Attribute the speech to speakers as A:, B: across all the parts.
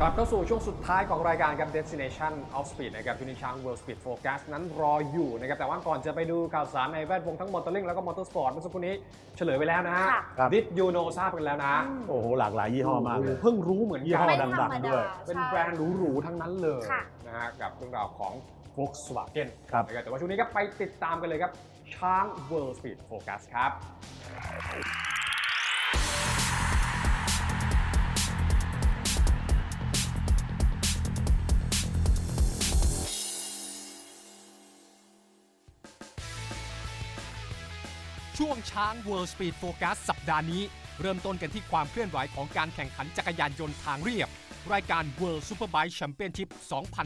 A: กลับเข้าสู่ช่วงสุดท้ายของรายการครับ Destination of Speed นะครับที่นิช้าง World Speed Focus นั้นรออยู่นะครับแต่ว่าก่อนจะไปดูข่าวสารในแวดวงทั้งมอเตอร์ลิงแล้วก็มอเตอร์สปอร์ตเมื่อสักครู่นี้เฉลยไปแล้วนะฮะ
B: ค่ะ
C: ครับ
A: ดิดยูโนทราบกันแล้วนะ
C: โอ้โห หลากหลายยี่ห้อมากเลย
A: เพิ่งรู้เหมือน
C: ยี่
A: กั
C: ห้
A: น
C: อ
B: ไม่
C: ดั
B: ธรงรม
C: ๆ
B: ดา
C: ด้วย
A: เป็น
B: ใช่
A: แบรนด์หรูๆทั้งนั้นเลย
B: ค่ะ
A: นะฮะกับเรื่องราวของ Volkswagen
C: ครับ
A: นะครับแต่ว่าช่วงนี้ก็ไปติดตามกันเลยครับ ช้าง World Speed Focus ครับ
D: ช่วงช้าง World Speed Focus สัปดาห์นี้ เริ่มต้นกันที่ความเคลื่อนไหวของการแข่งขันจักรยานยนต์ทางเรียบ รายการ World Superbike Championship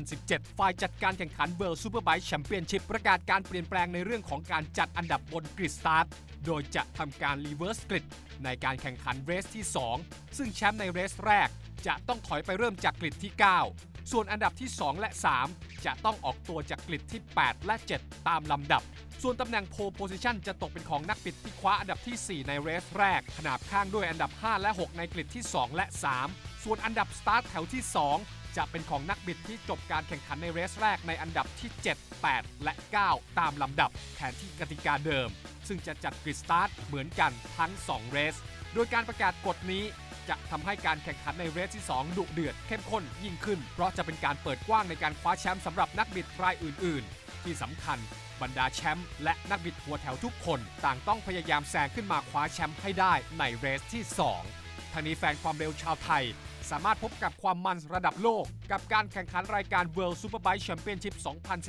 D: 2017 ฝ่ายจัดการแข่งขัน World Superbike Championship ประกาศการเปลี่ยนแปลงในเรื่องของการจัดอันดับบนกริดสตาร์ทโดยจะทำการ reverse grid ในการแข่งขันเรสที่ 2 ซึ่งแชมป์ในเรสแรก จะต้องถอยไปเริ่มจากกริดที่ 9 ส่วนอันดับที่ 2 และ 3 จะต้องออกตัวจากกริดที่ 8 และ 7 ตามลำดับ ส่วนตำแหน่งโพ l โพซิชันจะตกเป็นของนักบิดที่คว้าอันดับที่ 4 ในเรสแรก ขนาบข้างด้วยอันดับ 5 และ 6 ในกริดที่ 2 และ 3 ส่วนอันดับสตาร์ทแถวที่ 2 จะเป็นของนักบิดที่จบการแข่งขันในเรสแรกในอันดับที่ 7 8 และ 9 ตามลำดับแทนที่กติกาเดิม ซึ่งจะจัดกริดสตาร์ทเหมือนกันทั้ง 2 เรส โดยการประกาศกฎนี้จะทำให้การแข่งขันในเรสที่ 2 ดุเดือดเข้มข้นยิ่งขึ้น เพราะจะเป็นการเปิดกว้างในการคว้าแชมป์สำหรับนักบิดรายอื่น ๆ ที่สำคัญบรรดาแชมป์และนักบิดหัวแถวทุกคน ต่างต้องพยายามแซงขึ้นมาคว้าแชมป์ให้ได้ในเรสที่ 2ทางนี้แฟนความเร็วชาวไทย สามารถพบกับความมันระดับโลก กับการแข่งขันรายการ World Superbike Championship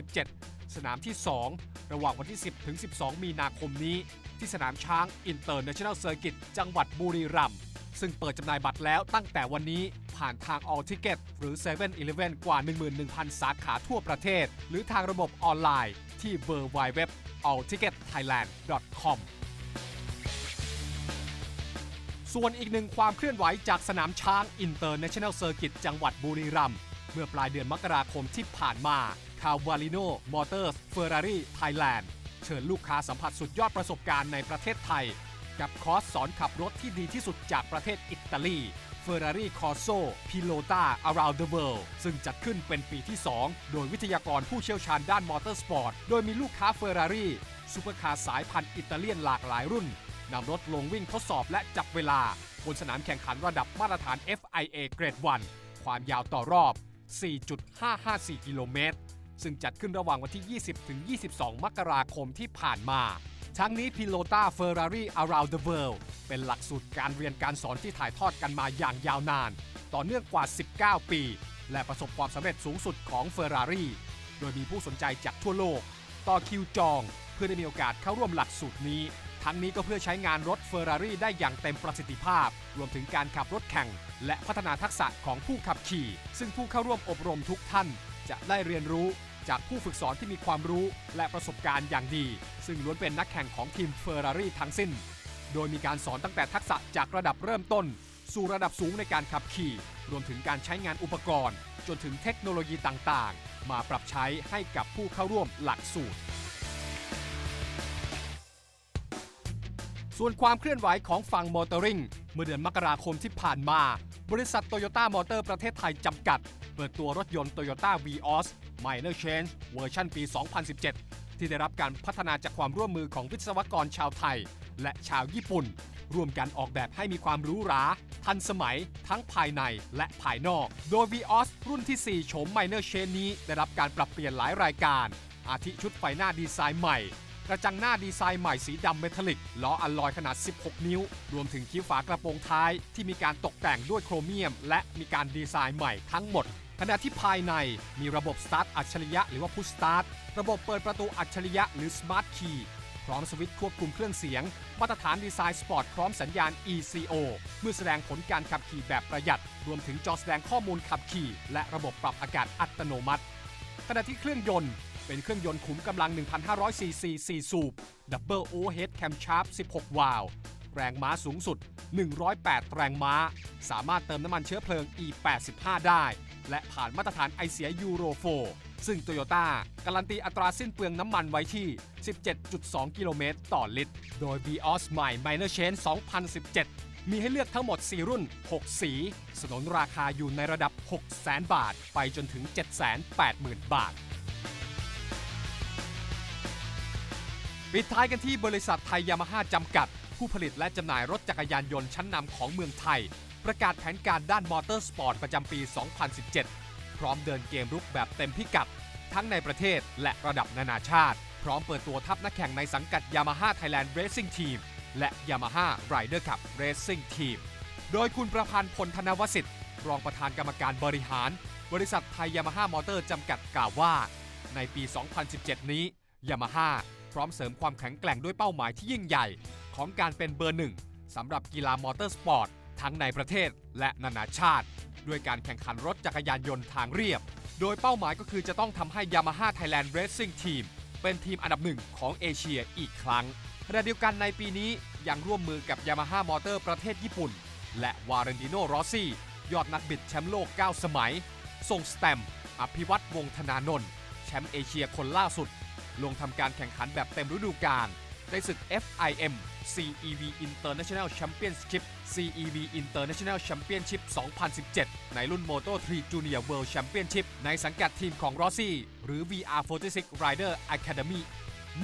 D: 2017 สนามที่ 2 ระหว่างวันที่ 10 ถึง 12 มีนาคมนี้ ที่สนามช้าง International Circuit จังหวัดบุรีรัมย์ซึ่งเปิดจำหน่ายบัตรแล้วตั้งแต่วันนี้ผ่านทาง All Ticket หรือ7 e เ e ่ e กว่า 11,000 สาขาทั่วประเทศ หรือทางระบบออนไลน์ที่ www.allticketthailand.com ส่วนอีกหนึ่งความเคลื่อนไหวจากสนามช้าง International Circuit จังหวัดบุรีรัมย์เมื่อปลายเดือนมกราคมที่ผ่านมา คาวาลิโนมอเตอร์สเฟอร์รารี่ไทยแลนด์เชิญลูกค้าสัมผัสสุดยอดประสบการณ์ในประเทศไทย กับคอร์สสอนขับรถที่ดีที่สุดจากประเทศอิตาลี Ferrari Corso Pilota Around the World ซึ่งจัดขึ้นเป็นปีที่ 2 โดยวิทยากรผู้เชี่ยวชาญด้านมอเตอร์สปอร์ต โดยมีลูกค้า Ferrari ซูเปอร์คาร์สายพันธุ์อิตาเลียนหลากหลายรุ่นนำรถลงวิ่งทดสอบและจับเวลา บนสนามแข่งขันระดับมาตรฐาน FIA Grade 1ความยาวต่อรอบ 4.554 กิโลเมตร ซึ่งจัดขึ้นระหว่างวันที่ 20 ถึง 22 มกราคมที่ผ่านมา ทั้งนี้ Pilota Ferrari Around the World เป็นหลักสูตรการเรียนการสอนที่ถ่ายทอดกันมาอย่างยาวนาน ต่อเนื่องกว่า 19 ปี และประสบความสำเร็จสูงสุดของ Ferrari โดยมีผู้สนใจจากทั่วโลก ต่อคิวจอง เพื่อได้มีโอกาสเข้าร่วมหลักสูตรนี้ทั้งนี้ก็เพื่อใช้งานรถ Ferrari ได้อย่างเต็มประสิทธิภาพ รวมถึงการขับรถแข่ง และพัฒนาทักษะของผู้ขับขี่ ซึ่งผู้เข้าร่วมอบรมทุกท่าน จะได้เรียนรู้ จากผู้ฝึกสอนที่มีความรู้และประสบการณ์อย่างดี ซึ่งล้วนเป็นนักแข่งของทีมเฟอร์รารี่ทั้งสิ้น โดยมีการสอนตั้งแต่ทักษะจากระดับเริ่มต้น สู่ระดับสูงในการขับขี่ รวมถึงการใช้งานอุปกรณ์ จนถึงเทคโนโลยีต่างๆ มาปรับใช้ให้กับผู้เข้าร่วมหลักสูตร ส่วนความเคลื่อนไหวของฝั่งมอเตอร์ริงเมื่อเดือนมกราคมที่ผ่านมา บริษัทโตโยต้ามอเตอร์ประเทศไทยจำกัด เปิดตัวรถยนต์ Toyota Vios Minor Change เวอร์ชันปี 2017 ที่ได้รับการพัฒนาจากความร่วมมือของวิศวกรชาวไทย และชาวญี่ปุ่น ร่วมกันออกแบบให้มีความหรูหรา ทันสมัย ทั้งภายในและภายนอก โดย Vios รุ่นที่ 4 โฉม Minor Change นี้ ได้รับการปรับเปลี่ยนหลายรายการ อาทิชุดไฟหน้าดีไซน์ใหม่ ระจังหน้าดีไซน์ใหม่สีดำเมทัลลิกล้ออัลลอยขนาด 16 นิ้ว รวมถึงคิ้วฝากระโปรงท้ายที่มีการตกแต่งด้วยโครเมียม และมีการดีไซน์ใหม่ทั้งหมด ขณะที่ภายในมีระบบสตาร์ทอัจฉริยะหรือว่าพุชสตาร์ทระบบเปิดประตูอัจฉริยะหรือ Smart Key พร้อมสวิตช์ควบคุมเครื่องเสียง มาตรฐานดีไซน์สปอร์ตพร้อมสัญญาณ ECO เมื่อแสดงผลการขับขี่แบบประหยัด รวมถึงจอแสดงข้อมูลขับขี่ และระบบปรับอากาศอัตโนมัติ ขณะที่เครื่องยนต์ เป็นเครื่องยนต์ขุมกำลัง 1,500 ซีซี 4 สูบ Double Overhead Camshaft 16 วาล์ว แรงม้าสูงสุด 108 แรงม้า สามารถเติมน้ำมันเชื้อเพลิง E85 ได้ และผ่านมาตรฐานไอเสียยูโร4ซึ่ง Toyota การันตีอัตราสิ้นเปลืองน้ำมันไว้ที่ 17.2 กิโลเมตรต่อลิตร โดย Vios ใหม่ Minor Change 2017มีให้เลือกทั้งหมด 4 รุ่น 6 สี สนนราคาอยู่ในระดับ 6 0 0 0 0 0 บาท ไปจนถึง 780,000 บาท ปิดท้ายกันที่บริษัทไทยยามาฮ่าจำกัด ผู้ผลิตและจำหน่ายรถจักรยานยนต์ชั้นนำของเมืองไทย ประกาศแผนการด้านมอเตอร์สปอร์ตประจำปี 2017 พร้อมเดินเกมรุกแบบเต็มพิกัด ทั้งในประเทศและระดับนานาชาติ พร้อมเปิดตัวทัพนักแข่งในสังกัด Yamaha Thailand Racing Team และ Yamaha Rider Cup Racing Team โดยคุณประพันธ์พลธนวสิทธิ์ รองประธานกรรมการบริหาร บริษัทไทยยามาฮ่ามอเตอร์จำกัดกล่าวว่า ในปี 2017 นี้ยามาฮ่า พร้อมเสริมความแข็งแกร่งด้วยเป้าหมายที่ยิ่งใหญ่ ของการเป็นเบอร์หนึ่งสำหรับกีฬามอเตอร์สปอร์ตทั้งในประเทศและนานาชาติ ด้วยการแข่งขันรถจักรยานยนต์ทางเรียบ โดยเป้าหมายก็คือจะต้องทำให้ Yamaha Thailand Racing Team เป็นทีมอันดับหนึ่งของเอเชียอีกครั้งขณะเดียวกันในปีนี้ยังร่วมมือกับ Yamaha Motor ประเทศญี่ปุ่น และวาเรนติโนรอซี่ยอดนักบิดแชมป์โลก 9 สมัย ส่งสแตมอภิวัตวงธนานนท์แชมป์เอเชียคนล่าสุด ลงทำการแข่งขันแบบเต็มฤดูกาลในศึก FIM CEV International Championship CEV International Championship 2017 ในรุ่น Moto 3 Junior World Championship ในสังกัดทีมของรอซี่หรือ VR46 Rider Academy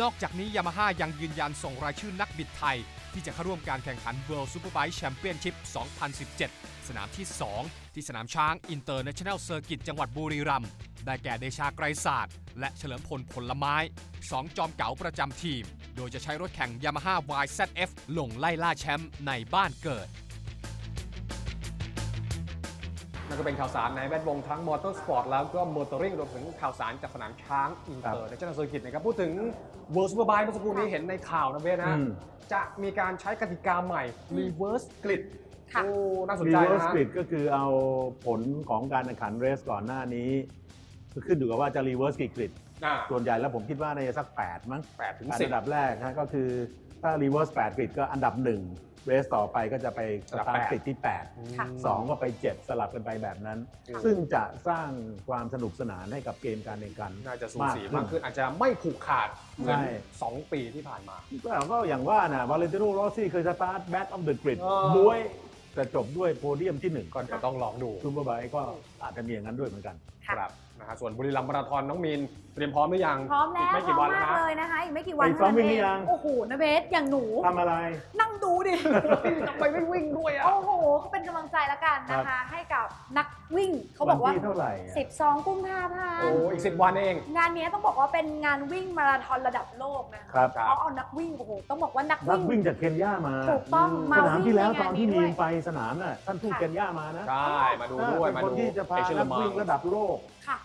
D: นอกจากนี้ Yamaha ยังยืนยันส่งรายชื่อนักบิดไทย ที่จะเข้าร่วมการแข่งขัน World Superbike Championship 2017 สนามที่ 2 ที่สนามช้าง International Circuit จังหวัดบุรีรัมย์ ได้แก่เดชาไกรศาสตร์ และเฉลิมพลผลไม้2จอมเก๋าประจำทีม โดยจะใช้รถแข่ง Yamaha YZF ลงไล่ล่าแชมป์ในบ้านเกิด
A: นั่นก็เป็นข่าวสารในแวดวงทั้งมอเตอร์สปอร์ตแล้วก็มอเตอร์ริงรวมถึงข่าวสารจากสนามช้างอินเตอร์ในเจ้าหน้าที่นะครับ พูดถึง World Superbike เมื่อสักครู่นี้เห็นในข่าวนะเบสนะ
C: อืม
A: จะมีการใช้กติกาใหม่ Reverse Grid
B: ค่ะ
A: โอ้ น่าสน
C: รี
A: ใจ
C: เวิร์ส
A: นะ
C: กริดก็คือเอาผลของการแข่งขันเรสก่อนหน้านี้ก็ ขึ้นอยู่กับว่าจะรีเวิร์สกี่กริด
A: อ่า
C: ส่วนใหญ่แล้วผมคิดว่าน่าจะสัก 8 มั้ง
A: แปดถึง
C: อั
A: สิบ
C: นดับแรกนะก็คือถ้ารีเวิร์ส8กริดก็อันดับ1เรสต่อไปก็จะไปส
A: อันดับ
C: ตาร์ท
A: แปด
C: กริดที่
B: ค่ะ
C: 8 2ก็ไป7สลับกันไปแบบนั้น
A: ค่ะ
C: ซึ่งจะสร้างความสนุกสนานให้กับเกมการแข่งขัน
A: น่าจะสูสี
C: มากขึ้น
A: มากขึ้นอาจจะไม่ผูกขาดเหมือน
C: ใช่
A: สองปีที่ผ่านมา
C: ก็ก็อย่างว่านะวาเลนติโนโรซี่เคยสตาร์ทแบ็กออฟเดอะกริด
A: เออ
C: ด้วยแต่จบด้วยโพเดียมที่1
A: ก็เดี๋ยวต้องลองดู
C: ซูเปอร์ไบค์ก็อาจจะมีอย่างนั้นด้วยเหมือนกัน
B: ค่ะ
A: ครับนะฮะส่วนบุรีรัมย์มาราธอนน้องมีนเตรียมพร้อมหรือยัง
B: พร้อมแล้ว
A: กไม่
B: พร้
A: กี่
B: อม
A: วันแล้ว
B: มาก
A: นะ
B: เลยนะคะ อีกไม่กี่วัน
C: ไปซ้อมวิ่งหรือยัง
B: โอ้โหนะเบสอย่างหนู
C: ทำอะไร
B: นั่งดูดิ
A: ทำไมไม่วิ่งด้วยอะ
B: โอ้โหก็เป็นกำลังใจแล้วกันนะคะ ให้กับนักวิ่งเขาบอกว่า
C: วันที่เท่าไหร่อะ
B: 12 กุมภาพัน
A: โอ้
B: ธ์
A: อีกสิบวันเอง
B: งานนี้ต้องบอกว่าเป็นงานวิ่งมาราธอนระดับโลกนะ
C: ครับ
A: ครับ
B: เขาเอานักวิ่งโอ้โหต้องบอกว่านัก
C: นัก
B: วิ่ง
C: วิ่งจากเคนยามา
B: ถูกต้อง
C: ส
B: มา
C: นาม
B: วิ่ง
C: ที่แล้ว
B: ใน
C: ต
B: งา
C: อน
B: น
C: ที่
B: นี้
C: มี
B: ด้วย
C: นไปสนามน่ะท่านทูต
B: ค่ะ
C: เคนยามานะ
A: ใช่ มาดูด้วย
C: เป็น
A: มา
C: คน
A: ดู
C: ที่จะพา
A: เอเชีย
C: นัก
A: มัง
C: วิ่งระดับโลก
B: ค่ะ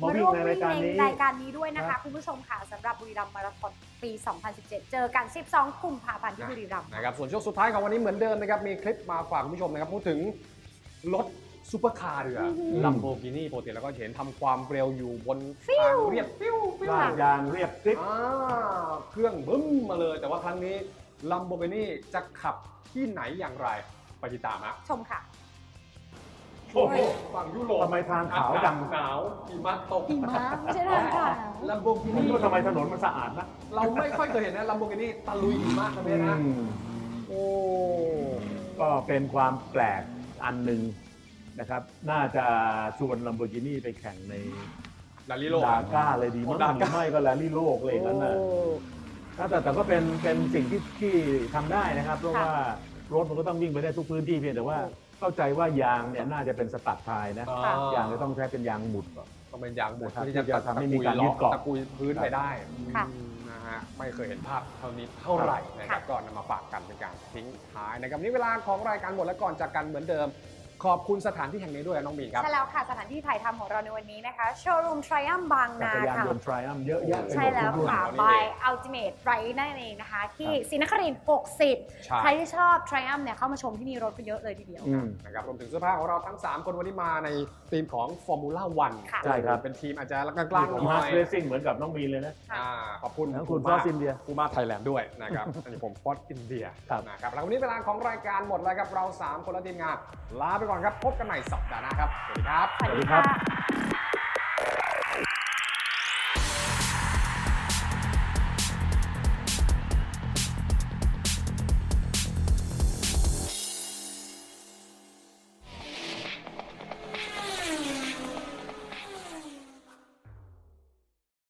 C: มาวิ่งในรายการนี้
B: ในรายการนี้ด้วยนะ
C: ครั
B: คะ
C: บ
B: คุณผู้ชมค่ะสำหรับบุรีรัมย์มาราธอนปี 2017 เจอกัน 12กุมภาพันธ์ที่บุรีรัมย์
A: นะครับ ส่วนช่วงสุดท้ายของวันนี้เหมือนเดิมนะครับ มีคลิปมาฝากคุณผู้ชมนะครับ พูดถึงรถซูเปอร์คาร์เรือ
B: อือหือ
A: ลัมโบกินี่ปกติแล้วก็เห็นทำความเร็วอยู่บนทางเรียบฟิวฟิว
C: ลาดยางเรียบกริบ
A: อ่าเครื่องบึ้มมาเลย แต่ว่าครั้งนี้ลัมโบกินี่จะขับที่ไหนอย่างไรไปติดตามฮะ
B: ชมค่ะ
A: โอ้โหฝั่งยุโรป
C: ทำไมทางขาวดัง
A: หนาวหิมะตก
B: หิมะไม่ใช่ทางขาว
A: ลัมโบกิ
C: ผม
A: นี่
C: ว่าทำไมถนนมันสะอาดนะ
A: เราไม่ค่อยเคยเห็นนะลัมโบกินี่ตะลุยหิมะกันเลยนะ
C: อืม
A: โอ้
C: ก็เป็นความแปลกอันหนึ่งนะครับ น่าจะชวนลัมโบกินี่ไปแข่งใน
A: ลาลิโล
C: ดาก้าเลยดีมั้ง
A: ดา
C: หรือไม่ก็แรลลี่โลกเลยอย่างนั้นนะแต่แต่ก็เป็นเป็นสิ่งที่ที่ทำได้นะครับ เพราะ
B: ค่ะ
C: ว่ารถมันก็ต้องวิ่งไปได้ทุกพื้นที่เพียงแต่ว่า เข้าใจว่ายางเนี่ยน่าจะเป็นสตัดทายนะ
A: อ่ายา
C: งจะต้องใช้เป็นยางหมุดก่อน
A: ต้องเป็นยางบด
C: นะครับ
A: ที่จะ
C: ที่จะทำให้มีการยึดเกาะ
A: ตะกุยพื้นไปได้
B: ค่ะ
A: อืมนะฮะไม่เคยเห็นภาพเท่านี้เท่าไหร่นะครับก็นำมาฝากกันเป็นการทิ้งท้ายนะครับวันนี้เวลาของรายการหมดแล้วก่อนจากกันเหมือนเดิม ขอบคุณสถานที่แห่งนี้ด้วยน้องบีนครับ
B: ใช่แล้วค่ะสถานที่ถ่ายทำของเราในวันนี้นะคะโชว์รูม Triumph บาง
C: จั
B: นา ก
C: รยาน
B: ค่ะ
C: ยนต์ Triumph เยอะแยะไปหมด
B: ใช่แล้ว
C: ทุกรุ่น
B: ค่ะ
A: รุ่น
B: by Ultimate Ride นั่นเองนะคะ ที่ศรีนครินทร์60
A: ใช่
B: ใครที่ชอบ Triumph เนี่ยเข้ามาชมที่นี่รถก็เยอะเลยทีเดียว
C: อืม
A: นะครับรวมถึงเสื้อผ้าของเราทั้ง 3 คนวันนี้มาในทีมของ Formula One
B: ค่ะ
C: ใช่ครับ
A: เป็นทีมอาจจะกลางๆห
C: ข
A: น่
C: อง
A: อ
C: ฮาร์
A: ย
C: ดเรซิ่งเหมือนกับน้องมีนเลยนะ
A: อ่าขอบคุณ
C: ทั้งคุณ
A: มา
C: Force India
A: คูมาไทยแลนด์ด้วยนะครับ อันนี้ผมฟอสอินเดีย
C: ครับ
A: นะครับแล้ววันนี้เวลาของรายการหมดแล้วครับเรา 3 คนและทีมงานลาไปก่อนครับพบกันใหม่สัปดาห์หน้าครับ สวัสดีครับ
B: สวัสดี
C: ครับ